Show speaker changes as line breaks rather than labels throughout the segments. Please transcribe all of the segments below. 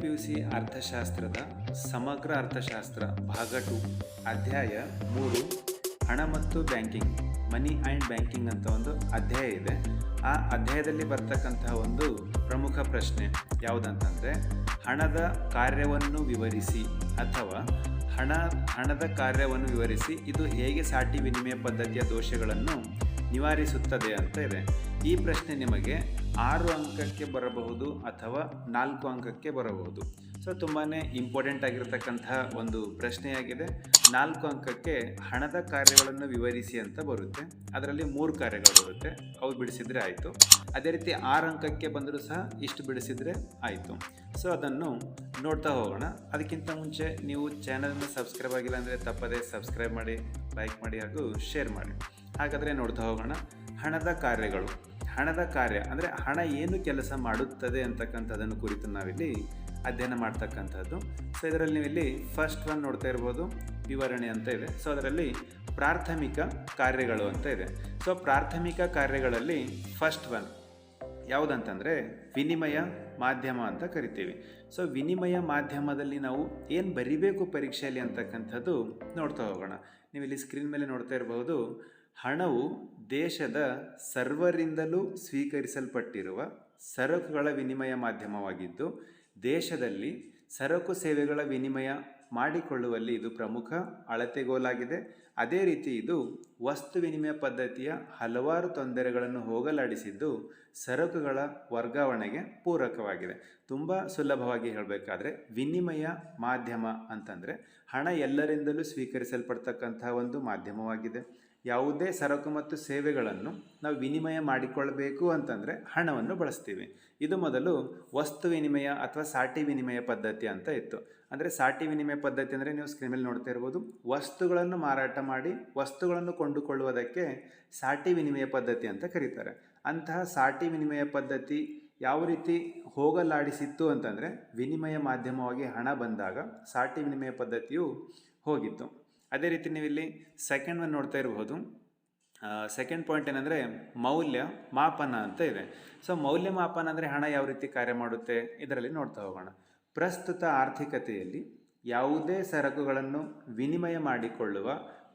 P U C ಅರ್ಥಶಾಸ್ತ್ರದ ಸಮಗ್ರ ಅರ್ಥಶಾಸ್ತ್ರ ಭಾಗ ಟು, ಅಧ್ಯಾಯ ಮೂರು, ಹಣ ಮತ್ತು ಬ್ಯಾಂಕಿಂಗ್, ಮನಿ ಆ್ಯಂಡ್ ಬ್ಯಾಂಕಿಂಗ್ ಅಂತ ಒಂದು ಅಧ್ಯಾಯ ಇದೆ. ಆ ಅಧ್ಯಾಯದಲ್ಲಿ ಬರ್ತಕ್ಕಂತಹ ಒಂದು ಪ್ರಮುಖ ಪ್ರಶ್ನೆ ಯಾವುದಂತಂದರೆ, ಹಣದ ಕಾರ್ಯವನ್ನು ವಿವರಿಸಿ ಅಥವಾ ಹಣ, ಹಣದ ಕಾರ್ಯವನ್ನು ವಿವರಿಸಿ ಇದು ಹೇಗೆ ಸಾಟಿ ವಿನಿಮಯ ಪದ್ಧತಿಯ ದೋಷಗಳನ್ನು ನಿವಾರಿಸುತ್ತದೆ ಅಂತ ಇದೆ. ಈ ಪ್ರಶ್ನೆ ನಿಮಗೆ ಆರು ಅಂಕಕ್ಕೆ ಬರಬಹುದು ಅಥವಾ ನಾಲ್ಕು ಅಂಕಕ್ಕೆ ಬರಬಹುದು. ಸೊ ತುಂಬಾ ಇಂಪಾರ್ಟೆಂಟ್ ಆಗಿರತಕ್ಕಂತಹ ಒಂದು ಪ್ರಶ್ನೆಯಾಗಿದೆ. ನಾಲ್ಕು ಅಂಕಕ್ಕೆ ಹಣದ ಕಾರ್ಯಗಳನ್ನು ವಿವರಿಸಿ ಅಂತ ಬರುತ್ತೆ. ಅದರಲ್ಲಿ ಮೂರು ಕಾರ್ಯಗಳು ಬರುತ್ತೆ. ಅವು ಬಿಡಿಸಿದರೆ ಆಯಿತು. ಅದೇ ರೀತಿ ಆರು ಅಂಕಕ್ಕೆ ಬಂದರೂ ಸಹ ಇಷ್ಟು ಬಿಡಿಸಿದರೆ ಆಯಿತು. ಸೊ ಅದನ್ನು ನೋಡ್ತಾ ಹೋಗೋಣ. ಅದಕ್ಕಿಂತ ಮುಂಚೆ ನೀವು ಚಾನಲ್ನ ಸಬ್ಸ್ಕ್ರೈಬ್ ಆಗಿಲ್ಲ ಅಂದರೆ ತಪ್ಪದೇ ಸಬ್ಸ್ಕ್ರೈಬ್ ಮಾಡಿ, ಲೈಕ್ ಮಾಡಿ ಹಾಗೂ ಶೇರ್ ಮಾಡಿ. ಹಾಗಾದರೆ ನೋಡ್ತಾ ಹೋಗೋಣ. ಹಣದ ಕಾರ್ಯಗಳು. ಹಣದ ಕಾರ್ಯ, ಅಂದರೆ ಹಣ ಏನು ಕೆಲಸ ಮಾಡುತ್ತದೆ ಅಂತಕ್ಕಂಥದ್ದನ್ನು ಕುರಿತು ನಾವಿಲ್ಲಿ ಅಧ್ಯಯನ ಮಾಡ್ತಕ್ಕಂಥದ್ದು. ಸೊ ಇದರಲ್ಲಿ ನೀವು ಇಲ್ಲಿ ಫಸ್ಟ್ ಒನ್ ನೋಡ್ತಾ ಇರ್ಬೋದು, ವಿವರಣೆ ಅಂತ ಇದೆ. ಸೊ ಅದರಲ್ಲಿ ಪ್ರಾಥಮಿಕ ಕಾರ್ಯಗಳು ಅಂತ ಇದೆ. ಸೊ ಪ್ರಾಥಮಿಕ ಕಾರ್ಯಗಳಲ್ಲಿ ಫಸ್ಟ್ ಒನ್ ಯಾವುದಂತಂದರೆ ವಿನಿಮಯ ಮಾಧ್ಯಮ ಅಂತ ಕರಿತೀವಿ. ಸೊ ವಿನಿಮಯ ಮಾಧ್ಯಮದಲ್ಲಿ ನಾವು ಏನು ಬರಿಬೇಕು ಪರೀಕ್ಷೆಯಲ್ಲಿ ಅಂತಕ್ಕಂಥದ್ದು ನೋಡ್ತಾ ಹೋಗೋಣ. ನೀವು ಇಲ್ಲಿ ಸ್ಕ್ರೀನ್ ಮೇಲೆ ನೋಡ್ತಾ ಇರಬಹುದು ಹಣವು ದೇಶದ ಸರ್ವರಿಂದಲೂ ಸ್ವೀಕರಿಸಲ್ಪಟ್ಟಿರುವ ಸರಕುಗಳ ವಿನಿಮಯ ಮಾಧ್ಯಮವಾಗಿದ್ದು, ದೇಶದಲ್ಲಿ ಸರಕು ಸೇವೆಗಳ ವಿನಿಮಯ ಮಾಡಿಕೊಳ್ಳುವಲ್ಲಿ ಇದು ಪ್ರಮುಖ ಅಳತೆಗೋಲಾಗಿದೆ. ಅದೇ ರೀತಿ ಇದು ವಸ್ತು ವಿನಿಮಯ ಪದ್ಧತಿಯ ಹಲವಾರು ತೊಂದರೆಗಳನ್ನು ಹೋಗಲಾಡಿಸಿದ್ದು, ಸರಕುಗಳ ವರ್ಗಾವಣೆಗೆ ಪೂರಕವಾಗಿದೆ. ತುಂಬ ಸುಲಭವಾಗಿ ಹೇಳಬೇಕಾದ್ರೆ, ವಿನಿಮಯ ಮಾಧ್ಯಮ ಅಂತಂದರೆ ಹಣ ಎಲ್ಲರಿಂದಲೂ ಸ್ವೀಕರಿಸಲ್ಪಡ್ತಕ್ಕಂಥ ಒಂದು ಮಾಧ್ಯಮವಾಗಿದೆ. ಯಾವುದೇ ಸರಕು ಮತ್ತು ಸೇವೆಗಳನ್ನು ನಾವು ವಿನಿಮಯ ಮಾಡಿಕೊಳ್ಳಬೇಕು ಅಂತಂದರೆ ಹಣವನ್ನು ಬಳಸ್ತೀವಿ. ಇದು ಮೊದಲು ವಸ್ತು ವಿನಿಮಯ ಅಥವಾ ಸಾಟಿ ವಿನಿಮಯ ಪದ್ಧತಿ ಅಂತ ಇತ್ತು. ಅಂದರೆ ಸಾಟಿ ವಿನಿಮಯ ಪದ್ಧತಿ ಅಂದರೆ ನೀವು ಸ್ಕ್ರೀನ್ ನೋಡ್ತಾ ಇರ್ಬೋದು. ವಸ್ತುಗಳನ್ನು ಮಾರಾಟ ಮಾಡಿ ವಸ್ತುಗಳನ್ನು ಕೊಂಡುಕೊಳ್ಳುವುದಕ್ಕೆ ಸಾಟಿ ವಿನಿಮಯ ಪದ್ಧತಿ ಅಂತ ಕರೀತಾರೆ. ಅಂತಹ ಸಾಟಿ ವಿನಿಮಯ ಪದ್ಧತಿ ಯಾವ ರೀತಿ ಹೋಗಲಾಡಿಸಿತ್ತು ಅಂತಂದರೆ ವಿನಿಮಯ ಮಾಧ್ಯಮವಾಗಿ ಹಣ ಬಂದಾಗ ಸಾಟಿ ವಿನಿಮಯ ಪದ್ಧತಿಯು ಹೋಗಿತ್ತು. ಅದೇ ರೀತಿ ನೀವು ಇಲ್ಲಿ ಸೆಕೆಂಡ್ ನೋಡ್ತಾ ಇರಬಹುದು ಸೆಕೆಂಡ್ ಪಾಯಿಂಟ್ ಏನಂದರೆ ಮೌಲ್ಯ ಮಾಪನ ಅಂತ ಇದೆ. ಸೊ ಮೌಲ್ಯ ಮಾಪನ ಅಂದರೆ ಹಣ ಯಾವ ರೀತಿ ಕಾರ್ಯ ಮಾಡುತ್ತೆ? ಇದರಲ್ಲಿ ನೋಡ್ತಾ ಹೋಗೋಣ. ಪ್ರಸ್ತುತ ಆರ್ಥಿಕತೆಯಲ್ಲಿ ಯಾವುದೇ ಸರಕುಗಳನ್ನು ವಿನಿಮಯ ಮಾಡಿಕೊಳ್ಳುವ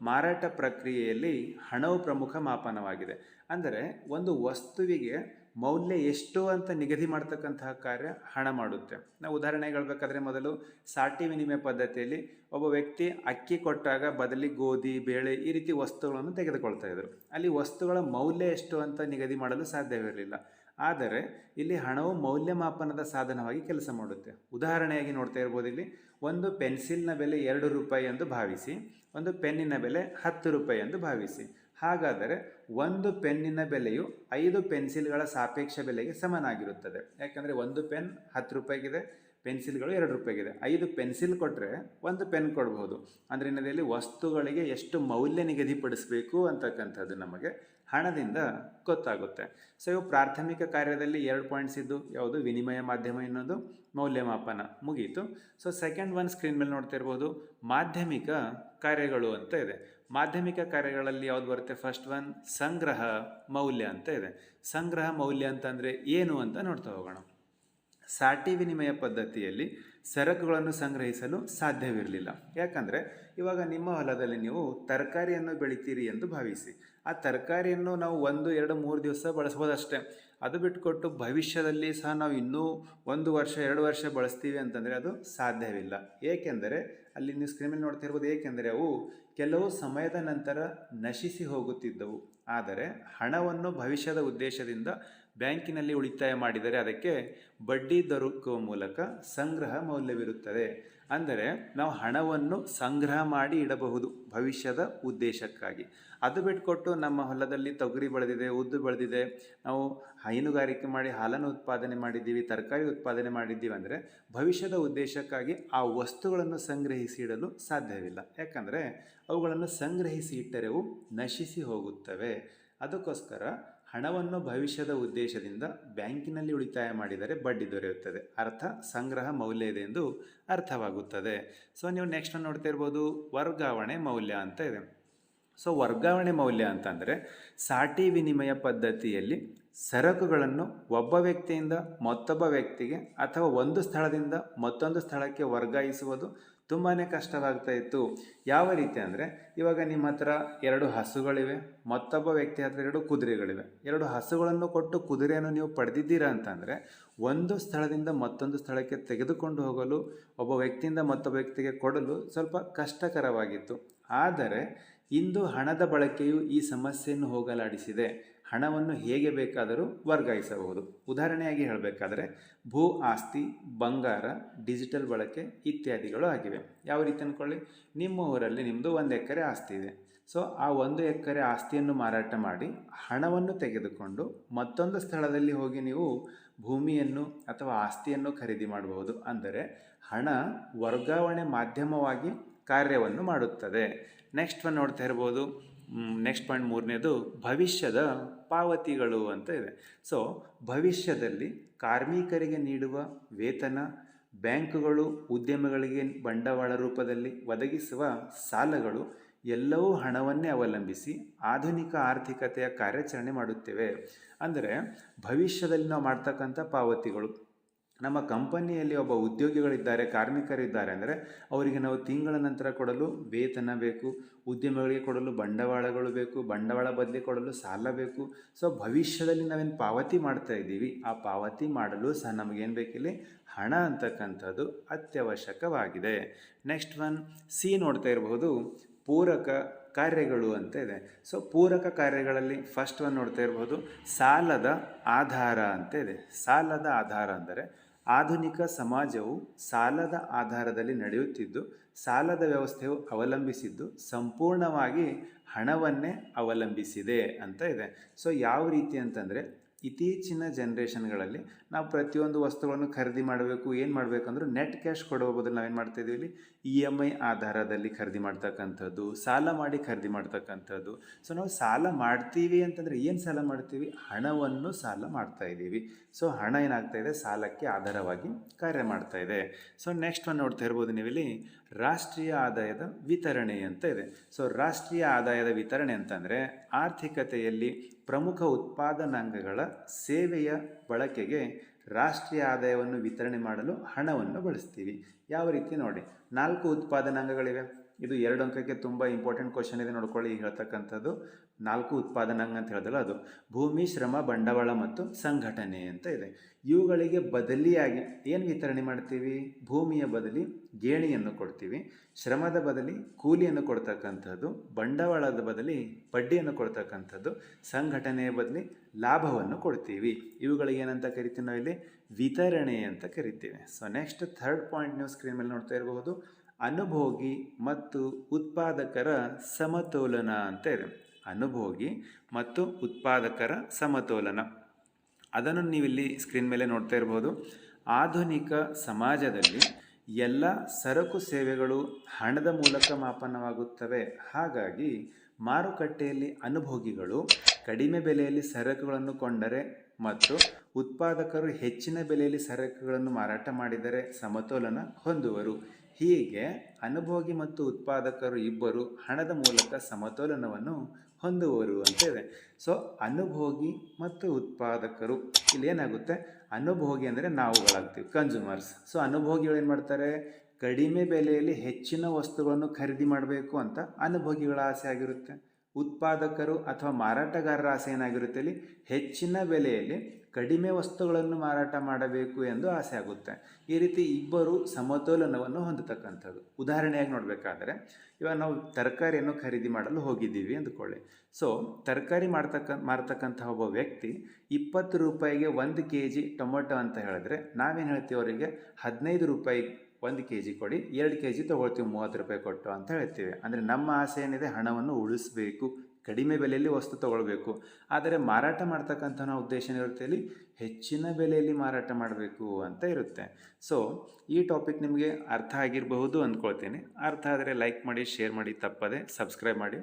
ಮಾರಾಟ ಪ್ರಕ್ರಿಯೆಯಲ್ಲಿ ಹಣವು ಪ್ರಮುಖ ಮಾಪನವಾಗಿದೆ. ಅಂದರೆ ಒಂದು ವಸ್ತುವಿಗೆ ಮೌಲ್ಯ ಎಷ್ಟು ಅಂತ ನಿಗದಿ ಮಾಡ್ತಕ್ಕಂತಹ ಕಾರ್ಯ ಹಣ ಮಾಡುತ್ತೆ. ನಾವು ಉದಾಹರಣೆಗೆ ಹೇಳ್ಬೇಕಾದ್ರೆ ಮೊದಲು ಸಾಟಿ ವಿನಿಮಯ ಪದ್ಧತಿಯಲ್ಲಿ ಒಬ್ಬ ವ್ಯಕ್ತಿ ಅಕ್ಕಿ ಕೊಟ್ಟಾಗ ಬದಲಿ ಗೋಧಿ, ಬೇಳೆ ಈ ರೀತಿ ವಸ್ತುಗಳನ್ನು ತೆಗೆದುಕೊಳ್ತಾ ಇದ್ರು. ಅಲ್ಲಿ ವಸ್ತುಗಳ ಮೌಲ್ಯ ಎಷ್ಟು ಅಂತ ನಿಗದಿ ಮಾಡಲು ಸಾಧ್ಯವಿರಲಿಲ್ಲ. ಆದರೆ ಇಲ್ಲಿ ಹಣವು ಮೌಲ್ಯಮಾಪನದ ಸಾಧನವಾಗಿ ಕೆಲಸ ಮಾಡುತ್ತೆ. ಉದಾಹರಣೆಯಾಗಿ ನೋಡ್ತಾ ಇರ್ಬೋದು ಇಲ್ಲಿ, ಒಂದು ಪೆನ್ಸಿಲ್ನ ಬೆಲೆ ಎರಡು ರೂಪಾಯಿ ಎಂದು ಭಾವಿಸಿ, ಒಂದು ಪೆನ್ನಿನ ಬೆಲೆ ಹತ್ತು ರೂಪಾಯಿ ಎಂದು ಭಾವಿಸಿ. ಹಾಗಾದರೆ ಒಂದು ಪೆನ್ನಿನ ಬೆಲೆಯು ಐದು ಪೆನ್ಸಿಲ್ಗಳ ಸಾಪೇಕ್ಷ ಬೆಲೆಗೆ ಸಮನಾಗಿರುತ್ತದೆ. ಯಾಕಂದರೆ ಒಂದು ಪೆನ್ ಹತ್ತು ರೂಪಾಯಿಗಿದೆ, ಪೆನ್ಸಿಲ್ಗಳು ಎರಡು ರೂಪಾಯಿಗಿದೆ. ಐದು ಪೆನ್ಸಿಲ್ ಕೊಟ್ಟರೆ ಒಂದು ಪೆನ್ ಕೊಡ್ಬೋದು. ಅಂದರೆ ಇನ್ನದಲ್ಲಿ ವಸ್ತುಗಳಿಗೆ ಎಷ್ಟು ಮೌಲ್ಯ ನಿಗದಿಪಡಿಸಬೇಕು ಅಂತಕ್ಕಂಥದ್ದು ನಮಗೆ ಹಣದಿಂದ ಗೊತ್ತಾಗುತ್ತೆ. ಸೊ ಇವು ಪ್ರಾಥಮಿಕ ಕಾರ್ಯದಲ್ಲಿ ಎರಡು ಪಾಯಿಂಟ್ಸ್ ಇದ್ದು, ಯಾವುದು ವಿನಿಮಯ ಮಾಧ್ಯಮ ಎನ್ನುವುದು ಮೌಲ್ಯಮಾಪನ ಮುಗೀತು. ಸೊ ಸೆಕೆಂಡ್ ಒನ್ ಸ್ಕ್ರೀನ್ ಮೇಲೆ ನೋಡ್ತಾ ಇರ್ಬೋದು. ಮಾಧ್ಯಮಿಕ ಕಾರ್ಯಗಳು ಅಂತ ಇದೆ. ಮಾಧ್ಯಮಿಕ ಕಾರ್ಯಗಳಲ್ಲಿ ಯಾವ್ದು ಬರುತ್ತೆ? ಫಸ್ಟ್ ಒನ್ ಸಂಗ್ರಹ ಮೌಲ್ಯ ಅಂತ ಇದೆ. ಸಂಗ್ರಹ ಮೌಲ್ಯ ಅಂತಂದರೆ ಏನು ಅಂತ ನೋಡ್ತಾ ಹೋಗೋಣ. ಸಾಟಿ ವಿನಿಮಯ ಪದ್ಧತಿಯಲ್ಲಿ ಸರಕುಗಳನ್ನು ಸಂಗ್ರಹಿಸಲು ಸಾಧ್ಯವಿರಲಿಲ್ಲ. ಯಾಕಂದರೆ ಇವಾಗ ನಿಮ್ಮ ಹೊಲದಲ್ಲಿ ನೀವು ತರಕಾರಿಯನ್ನು ಬೆಳಿತೀರಿ ಎಂದು ಭಾವಿಸಿ. ಆ ತರಕಾರಿಯನ್ನು ನಾವು ಒಂದು, ಎರಡು, ಮೂರು ದಿವಸ ಬಳಸ್ಬೋದಷ್ಟೇ. ಅದು ಬಿಟ್ಟುಕೊಟ್ಟು ಭವಿಷ್ಯದಲ್ಲಿ ಸಹ ನಾವು ಇನ್ನೂ ಒಂದು ವರ್ಷ, ಎರಡು ವರ್ಷ ಬಳಸ್ತೀವಿ ಅಂತಂದರೆ ಅದು ಸಾಧ್ಯವಿಲ್ಲ. ಏಕೆಂದರೆ ಅಲ್ಲಿ ನೀವು ಸ್ಕ್ರೀನ್ ನೋಡ್ತಾ ನೋಡ್ತಿರ್ಬೋದು ಏಕೆಂದರೆ ಅವು ಕೆಲವು ಸಮಯದ ನಂತರ ನಶಿಸಿ ಹೋಗುತ್ತಿದ್ದವು. ಆದರೆ ಹಣವನ್ನು ಭವಿಷ್ಯದ ಉದ್ದೇಶದಿಂದ ಬ್ಯಾಂಕಿನಲ್ಲಿ ಉಳಿತಾಯ ಮಾಡಿದರೆ ಅದಕ್ಕೆ ಬಡ್ಡಿ ದೊರಕುವ ಮೂಲಕ ಸಂಗ್ರಹ ಮೌಲ್ಯವಿರುತ್ತದೆ. ಅಂದರೆ ನಾವು ಹಣವನ್ನು ಸಂಗ್ರಹ ಮಾಡಿ ಇಡಬಹುದು ಭವಿಷ್ಯದ ಉದ್ದೇಶಕ್ಕಾಗಿ. ಅದು ಬಿಟ್ಕೊಟ್ಟು ನಮ್ಮ ಹೊಲದಲ್ಲಿ ತೊಗರಿ ಬೆಳೆದಿದೆ, ಉದ್ದು ಬೆಳೆದಿದೆ, ನಾವು ಹೈನುಗಾರಿಕೆ ಮಾಡಿ ಹಾಲನ್ನು ಉತ್ಪಾದನೆ ಮಾಡಿದ್ದೀವಿ, ತರಕಾರಿ ಉತ್ಪಾದನೆ ಮಾಡಿದ್ದೀವಿ ಅಂದರೆ ಭವಿಷ್ಯದ ಉದ್ದೇಶಕ್ಕಾಗಿ ಆ ವಸ್ತುಗಳನ್ನು ಸಂಗ್ರಹಿಸಿ ಇಡಲು ಸಾಧ್ಯವಿಲ್ಲ. ಯಾಕಂದರೆ ಅವುಗಳನ್ನು ಸಂಗ್ರಹಿಸಿ ಇಟ್ಟರೆ ಅವು ನಶಿಸಿ ಹೋಗುತ್ತವೆ. ಅದಕ್ಕೋಸ್ಕರ ಹಣವನ್ನು ಭವಿಷ್ಯದ ಉದ್ದೇಶದಿಂದ ಬ್ಯಾಂಕಿನಲ್ಲಿ ಉಳಿತಾಯ ಮಾಡಿದರೆ ಬಡ್ಡಿ ದೊರೆಯುತ್ತದೆ. ಅರ್ಥ? ಸಂಗ್ರಹ ಮೌಲ್ಯ ಇದೆ ಎಂದು ಅರ್ಥವಾಗುತ್ತದೆ. ಸೊ ನೀವು ನೆಕ್ಸ್ಟ್ ನೋಡ್ತಾ ಇರ್ಬೋದು. ವರ್ಗಾವಣೆ ಮೌಲ್ಯ ಅಂತ ಇದೆ. ಸೊ ವರ್ಗಾವಣೆ ಮೌಲ್ಯ ಅಂತಂದರೆ ಸಾಟಿ ವಿನಿಮಯ ಪದ್ಧತಿಯಲ್ಲಿ ಸರಕುಗಳನ್ನು ಒಬ್ಬ ವ್ಯಕ್ತಿಯಿಂದ ಮತ್ತೊಬ್ಬ ವ್ಯಕ್ತಿಗೆ ಅಥವಾ ಒಂದು ಸ್ಥಳದಿಂದ ಮತ್ತೊಂದು ಸ್ಥಳಕ್ಕೆ ವರ್ಗಾಯಿಸುವುದು ತುಂಬಾ ಕಷ್ಟವಾಗ್ತಾ ಇತ್ತು. ಯಾವ ರೀತಿ ಅಂದರೆ ಇವಾಗ ನಿಮ್ಮ ಹತ್ರ ಎರಡು ಹಸುಗಳಿವೆ, ಮತ್ತೊಬ್ಬ ವ್ಯಕ್ತಿ ಹತ್ರ ಎರಡು ಕುದುರೆಗಳಿವೆ. ಎರಡು ಹಸುಗಳನ್ನು ಕೊಟ್ಟು ಕುದುರೆಯನ್ನು ನೀವು ಪಡೆದಿದ್ದೀರಾ ಅಂತಂದರೆ ಒಂದು ಸ್ಥಳದಿಂದ ಮತ್ತೊಂದು ಸ್ಥಳಕ್ಕೆ ತೆಗೆದುಕೊಂಡು ಹೋಗಲು, ಒಬ್ಬ ವ್ಯಕ್ತಿಯಿಂದ ಮತ್ತೊಬ್ಬ ವ್ಯಕ್ತಿಗೆ ಕೊಡಲು ಸ್ವಲ್ಪ ಕಷ್ಟಕರವಾಗಿತ್ತು. ಆದರೆ ಇಂದು ಹಣದ ಬಳಕೆಯು ಈ ಸಮಸ್ಯೆಯನ್ನು ಹೋಗಲಾಡಿಸಿದೆ. ಹಣವನ್ನು ಹೇಗೆ ಬೇಕಾದರೂ ವರ್ಗಾಯಿಸಬಹುದು. ಉದಾಹರಣೆಯಾಗಿ ಹೇಳಬೇಕಾದರೆ, ಭೂ ಆಸ್ತಿ, ಬಂಗಾರ, ಡಿಜಿಟಲ್ ಬಳಕೆ ಇತ್ಯಾದಿಗಳು ಆಗಿವೆ. ಯಾವ ರೀತಿ ಅಂದ್ಕೊಳ್ಳಿ ನಿಮ್ಮ ಊರಲ್ಲಿ ನಿಮ್ಮದು ಒಂದು ಎಕರೆ ಆಸ್ತಿ ಇದೆ. ಸೊ, ಆ ಒಂದು ಎಕರೆ ಆಸ್ತಿಯನ್ನು ಮಾರಾಟ ಮಾಡಿ ಹಣವನ್ನು ತೆಗೆದುಕೊಂಡು ಮತ್ತೊಂದು ಸ್ಥಳದಲ್ಲಿ ಹೋಗಿ ನೀವು ಭೂಮಿಯನ್ನು ಅಥವಾ ಆಸ್ತಿಯನ್ನು ಖರೀದಿ ಮಾಡಬಹುದು. ಅಂದರೆ, ಹಣ ವರ್ಗಾವಣೆ ಮಾಧ್ಯಮವಾಗಿ ಕಾರ್ಯವನ್ನು ಮಾಡುತ್ತದೆ. ನೆಕ್ಸ್ಟ್ ಒನ್ ನೋಡ್ತಾ ಇರ್ಬೋದು. ನೆಕ್ಸ್ಟ್ ಪಾಯಿಂಟ್ ಮೂರನೇದು ಭವಿಷ್ಯದ ಪಾವತಿಗಳು ಅಂತ ಇದೆ. ಸೊ ಭವಿಷ್ಯದಲ್ಲಿ ಕಾರ್ಮಿಕರಿಗೆ ನೀಡುವ ವೇತನ, ಬ್ಯಾಂಕುಗಳು ಉದ್ಯಮಗಳಿಗೆ ಬಂಡವಾಳ ರೂಪದಲ್ಲಿ ಒದಗಿಸುವ ಸಾಲಗಳು ಎಲ್ಲವೂ ಹಣವನ್ನೇ ಅವಲಂಬಿಸಿ ಆಧುನಿಕ ಆರ್ಥಿಕತೆಯ ಕಾರ್ಯಾಚರಣೆ ಮಾಡುತ್ತೇವೆ. ಅಂದರೆ ಭವಿಷ್ಯದಲ್ಲಿ ನಾವು ಮಾಡ್ತಕ್ಕಂಥ ಪಾವತಿಗಳು. ನಮ್ಮ ಕಂಪನಿಯಲ್ಲಿ ಒಬ್ಬ ಉದ್ಯೋಗಿಗಳಿದ್ದಾರೆ ಕಾರ್ಮಿಕರಿದ್ದಾರೆ ಅಂದರೆ ಅವರಿಗೆ ನಾವು ತಿಂಗಳ ನಂತರ ಕೊಡಲು ವೇತನ ಬೇಕು, ಉದ್ಯಮಗಳಿಗೆ ಕೊಡಲು ಬಂಡವಾಳಗಳು ಬೇಕು, ಬಂಡವಾಳ ಬದಲಿ ಕೊಡಲು ಸಾಲ ಬೇಕು. ಸೊ ಭವಿಷ್ಯದಲ್ಲಿ ನಾವೇನು ಪಾವತಿ ಮಾಡ್ತಾ ಇದ್ದೀವಿ, ಆ ಪಾವತಿ ಮಾಡಲು ಸಹ ನಮಗೇನು ಬೇಕಿಲ್ಲಿ? ಹಣ ಅಂತಕ್ಕಂಥದ್ದು ಅತ್ಯವಶ್ಯಕವಾಗಿದೆ. ನೆಕ್ಸ್ಟ್ ಒನ್ ಸಿ ನೋಡ್ತಾ ಇರಬಹುದು. ಪೂರಕ ಕಾರ್ಯಗಳು ಅಂತ ಇದೆ. ಸೊ ಪೂರಕ ಕಾರ್ಯಗಳಲ್ಲಿ ಫಸ್ಟ್ ಒನ್ ನೋಡ್ತಾ ಇರ್ಬೋದು ಸಾಲದ ಆಧಾರ ಅಂತ ಇದೆ. ಸಾಲದ ಆಧಾರ ಅಂದರೆ ಆಧುನಿಕ ಸಮಾಜವು ಸಾಲದ ಆಧಾರದಲ್ಲಿ ನಡೆಯುತ್ತಿದ್ದು, ಸಾಲದ ವ್ಯವಸ್ಥೆಯು ಅವಲಂಬಿಸಿದ್ದು, ಸಂಪೂರ್ಣವಾಗಿ ಹಣವನ್ನೇ ಅವಲಂಬಿಸಿದೆ ಅಂತ ಇದೆ. ಸೊ ಯಾವ ರೀತಿ ಅಂತಂದರೆ ಇತ್ತೀಚಿನ ಜನ್ರೇಷನ್ಗಳಲ್ಲಿ ನಾವು ಪ್ರತಿಯೊಂದು ವಸ್ತುಗಳನ್ನು ಖರೀದಿ ಮಾಡಬೇಕು, ಏನು ಮಾಡಬೇಕಂದ್ರೆ ನೆಟ್ ಕ್ಯಾಶ್ ಕೊಡುವ ಬದಲು ನಾವೇನು ಮಾಡ್ತಾಯಿದ್ದೀವಿ ಇ ಎಂ ಐ ಆಧಾರದಲ್ಲಿ ಖರೀದಿ ಮಾಡ್ತಕ್ಕಂಥದ್ದು, ಸಾಲ ಮಾಡಿ ಖರೀದಿ ಮಾಡ್ತಕ್ಕಂಥದ್ದು. ಸೊ ನಾವು ಸಾಲ ಮಾಡ್ತೀವಿ ಅಂತಂದರೆ ಏನು ಸಾಲ ಮಾಡ್ತೀವಿ? ಹಣವನ್ನು ಸಾಲ ಮಾಡ್ತಾ ಇದ್ದೀವಿ. ಸೊ ಹಣ ಏನಾಗ್ತಾ ಇದೆ? ಸಾಲಕ್ಕೆ ಆಧಾರವಾಗಿ ಕಾರ್ಯ ಮಾಡ್ತಾ ಇದೆ. ಸೊ ನೆಕ್ಸ್ಟ್ ಒನ್ ನೋಡ್ತಾ ಇರ್ಬೋದು ನೀವಿಲ್ಲಿ, ರಾಷ್ಟ್ರೀಯ ಆದಾಯದ ವಿತರಣೆ ಅಂತ ಇದೆ. ಸೊ ರಾಷ್ಟ್ರೀಯ ಆದಾಯದ ವಿತರಣೆ ಅಂತಂದರೆ ಆರ್ಥಿಕತೆಯಲ್ಲಿ ಪ್ರಮುಖ ಉತ್ಪಾದನಾಂಗಗಳ ಸೇವೆಯ ಬಳಕೆಗೆ ರಾಷ್ಟ್ರೀಯ ಆದಾಯವನ್ನು ವಿತರಣೆ ಮಾಡಲು ಹಣವನ್ನು ಬಳಸ್ತೀವಿ. ಯಾವ ರೀತಿ ನೋಡಿ, ನಾಲ್ಕು ಉತ್ಪಾದನಾಂಗಗಳಿವೆ. ಇದು ಎರಡು ಅಂಕಕ್ಕೆ ತುಂಬ ಇಂಪಾರ್ಟೆಂಟ್ ಕ್ವಶನ್ ಇದೆ ನೋಡ್ಕೊಳ್ಳಿ, ಹೇಳ್ತಕ್ಕಂಥದ್ದು. ನಾಲ್ಕು ಉತ್ಪಾದನಾಂಗ ಅಂತ ಹೇಳಿದಲ್ಲ ಅದು. ಭೂಮಿ, ಶ್ರಮ, ಬಂಡವಾಳ ಮತ್ತು ಸಂಘಟನೆ ಅಂತ ಇದೆ. ಇವುಗಳಿಗೆ ಬದಲಿಯಾಗಿ ಏನು ವಿತರಣೆ ಮಾಡ್ತೀವಿ? ಭೂಮಿಯ ಬದಲಿ ಗೇಣಿಯನ್ನು ಕೊಡ್ತೀವಿ. ಶ್ರಮದ ಬದಲಿ ಕೂಲಿಯನ್ನು ಕೊಡ್ತಕ್ಕಂಥದ್ದು. ಬಂಡವಾಳದ ಬದಲಿ ಬಡ್ಡಿಯನ್ನು ಕೊಡ್ತಕ್ಕಂಥದ್ದು. ಸಂಘಟನೆಯ ಬದಲಿ ಲಾಭವನ್ನು ಕೊಡ್ತೀವಿ. ಇವುಗಳಿಗೆ ಏನಂತ ಕರಿತೀವಿ ನಾವು ಇಲ್ಲಿ ವಿತರಣೆ ಅಂತ ಕರಿತೀವಿ. ಸೊ ನೆಕ್ಸ್ಟ್ ಥರ್ಡ್ ಪಾಯಿಂಟ್ ನೀವು ಸ್ಕ್ರೀನ್ ಮೇಲೆ ನೋಡ್ತಾ ಇರಬಹುದು. ಅನುಭೋಗಿ ಮತ್ತು ಉತ್ಪಾದಕರ ಸಮತೋಲನ ಅಂತ ಇದೆ ಅನುಭೋಗಿ ಮತ್ತು ಉತ್ಪಾದಕರ ಸಮತೋಲನ. ಅದನ್ನು ನೀವಿಲ್ಲಿ ಸ್ಕ್ರೀನ್ ಮೇಲೆ ನೋಡ್ತಾ ಇರ್ಬೋದು. ಆಧುನಿಕ ಸಮಾಜದಲ್ಲಿ ಎಲ್ಲ ಸರಕು ಸೇವೆಗಳು ಹಣದ ಮೂಲಕ ಮಾಪನವಾಗುತ್ತವೆ. ಹಾಗಾಗಿ ಮಾರುಕಟ್ಟೆಯಲ್ಲಿ ಅನುಭೋಗಿಗಳು ಕಡಿಮೆ ಬೆಲೆಯಲ್ಲಿ ಸರಕುಗಳನ್ನು ಕೊಂಡರೆ ಮತ್ತು ಉತ್ಪಾದಕರು ಹೆಚ್ಚಿನ ಬೆಲೆಯಲ್ಲಿ ಸರಕುಗಳನ್ನು ಮಾರಾಟ ಮಾಡಿದರೆ ಸಮತೋಲನ ಹೊಂದುವರು. ಹೀಗೆ ಅನುಭೋಗಿ ಮತ್ತು ಉತ್ಪಾದಕರು ಇಬ್ಬರು ಹಣದ ಮೂಲಕ ಸಮತೋಲನವನ್ನು ಹೊಂದುವರು ಅಂತ ಇದೆ ಸೊ ಅನುಭೋಗಿ ಮತ್ತು ಉತ್ಪಾದಕರು, ಇಲ್ಲಿ ಏನಾಗುತ್ತೆ? ಅನುಭೋಗಿ ಅಂದರೆ ನಾವುಗಳಾಗ್ತೀವಿ ಕನ್ಸ್ಯೂಮರ್ಸ್ ಸೊ ಅನುಭೋಗಿಗಳು ಏನು ಮಾಡ್ತಾರೆ? ಕಡಿಮೆ ಬೆಲೆಯಲ್ಲಿ ಹೆಚ್ಚಿನ ವಸ್ತುಗಳನ್ನು ಖರೀದಿ ಮಾಡಬೇಕು ಅಂತ ಅನುಭೋಗಿಗಳ ಆಸೆ ಆಗಿರುತ್ತೆ. ಉತ್ಪಾದಕರು ಅಥವಾ ಮಾರಾಟಗಾರರ ಆಸೆ ಏನಾಗಿರುತ್ತೆ ಇಲ್ಲಿ? ಹೆಚ್ಚಿನ ಬೆಲೆಯಲ್ಲಿ ಕಡಿಮೆ ವಸ್ತುಗಳನ್ನು ಮಾರಾಟ ಮಾಡಬೇಕು ಎಂದು ಆಸೆ ಆಗುತ್ತೆ. ಈ ರೀತಿ ಇಬ್ಬರು ಸಮತೋಲನವನ್ನು ಹೊಂದತಕ್ಕಂಥದ್ದು. ಉದಾಹರಣೆಯಾಗಿ ನೋಡಬೇಕಾದ್ರೆ, ಇವಾಗ ನಾವು ತರಕಾರಿಯನ್ನು ಖರೀದಿ ಮಾಡಲು ಹೋಗಿದ್ದೀವಿ ಅಂದ್ಕೊಳ್ಳಿ. ಸೊ ತರಕಾರಿ ಮಾಡ್ತಕ್ಕ ಮಾರ್ತಕ್ಕಂಥ ಒಬ್ಬ ವ್ಯಕ್ತಿ ಇಪ್ಪತ್ತು ರೂಪಾಯಿಗೆ ಒಂದು ಕೆ ಜಿ ಟೊಮೊಟೊ ಅಂತ ಹೇಳಿದ್ರೆ, ನಾವೇನು ಹೇಳ್ತೀವಿ ಅವರಿಗೆ? ಹದಿನೈದು ರೂಪಾಯಿ ಒಂದು ಕೆ ಜಿ ಕೊಡಿ, ಎರಡು ಕೆ ಜಿ ತೊಗೊಳ್ತೀವಿ, ಮೂವತ್ತು ರೂಪಾಯಿ ಕೊಟ್ಟು ಅಂತ ಹೇಳ್ತೀವಿ. ಅಂದರೆ ನಮ್ಮ ಆಸೆ ಏನಿದೆ? ಹಣವನ್ನು ಉಳಿಸ್ಬೇಕು ಕಡಿಮೆ ಬೆಲೆಯಲ್ಲಿ ವಸ್ತು ತಗೊಳ್ಬೇಕು. ಆದರೆ ಮಾರಾಟ ಮಾಡ್ತಕ್ಕಂಥ ಉದ್ದೇಶ ಇರುತ್ತೆ ಹೆಚ್ಚಿನ ಬೆಲೆಯಲ್ಲಿ ಮಾರಾಟ ಮಾಡಬೇಕು ಅಂತ ಇರುತ್ತೆ. ಸೊ ಈ ಟಾಪಿಕ್ ನಿಮಗೆ ಅರ್ಥ ಆಗಿರಬಹುದು ಅಂದ್ಕೊಳ್ತೀನಿ. ಅರ್ಥ ಆದರೆ ಲೈಕ್ ಮಾಡಿ ಶೇರ್ ಮಾಡಿ, ತಪ್ಪದೆ ಸಬ್ಸ್ಕ್ರೈಬ್ ಮಾಡಿ.